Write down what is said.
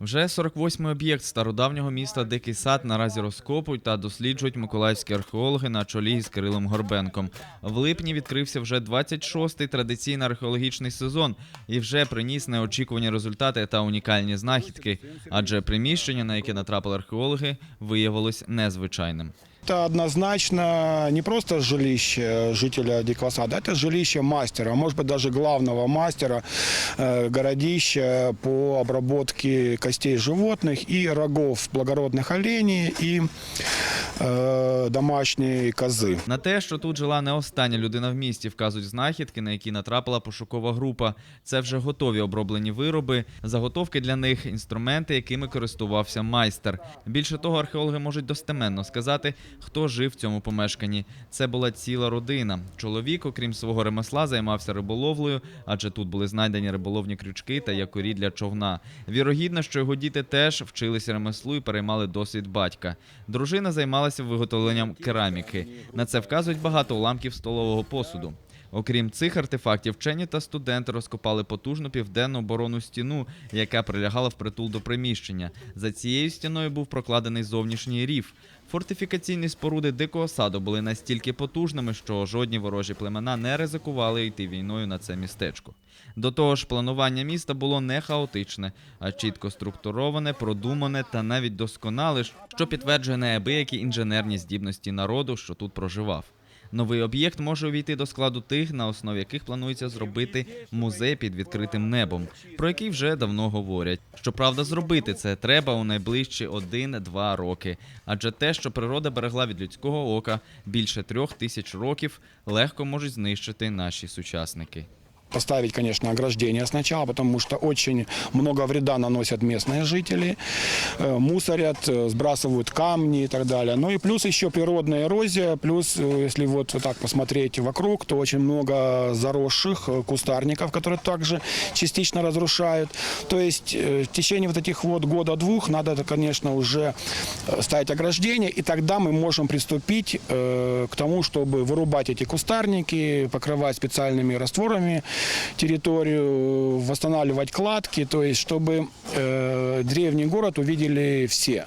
Вже 48-й об'єкт стародавнього міста Дикий Сад наразі розкопують та досліджують миколаївські археологи на чолі з Кирилом Горбенком. В липні відкрився вже 26-й традиційний археологічний сезон і вже приніс неочікувані результати та унікальні знахідки, адже приміщення, на яке натрапили археологи, виявилось незвичайним Это однозначно не просто жилище жителя Дикого Сада, это жилище мастера, а может быть даже главного мастера э, городища по обработке костей животных и рогов благородных оленей и э, домашней козы. На те, що тут жила не остання людина в місті, вказують знахідки, на які натрапила пошукова група. Це вже готові оброблені вироби, заготовки для них, інструменти, якими користувався майстер. Більше того, археологи можуть достеменно сказати, хто жив в цьому помешканні. Це була ціла родина. Чоловік, окрім свого ремесла, займався риболовлею, адже тут були знайдені риболовні крючки та якорі для човна. Вірогідно, що його діти теж вчилися ремеслу і переймали досвід батька. Дружина займалася виготовленням кераміки. На це вказують багато уламків столового посуду. Окрім цих артефактів, вчені та студенти розкопали потужну південну оборонну стіну, яка прилягала впритул до приміщення. За цією стіною був прокладений зовнішній рів. Фортифікаційні споруди дикого саду були настільки потужними, що жодні ворожі племена не ризикували йти війною на це містечко. До того ж, планування міста було не хаотичне, а чітко структуроване, продумане та навіть досконале, що підтверджує неабиякі інженерні здібності народу, що тут проживав. Новий об'єкт може увійти до складу тих, на основі яких планується зробити музей під відкритим небом, про який вже давно говорять. Щоправда, зробити це треба у найближчі 1-2 роки, адже те, що природа берегла від людського ока більше трьох тисяч років, легко можуть знищити наші сучасники. Поставить, конечно, ограждение сначала, потому что очень много вреда наносят местные жители, э, мусорят, э, сбрасывают камни и так далее. Ну и плюс еще природная эрозия, плюс, э, если вот так посмотреть вокруг, то очень много заросших кустарников, которые также частично разрушают. То есть в течение вот этих вот года-двух надо, конечно, уже ставить ограждение, и тогда мы можем приступить к тому, чтобы вырубать эти кустарники, покрывать специальными растворами территорию, восстанавливать кладки, то есть чтобы э, древний город увидели все.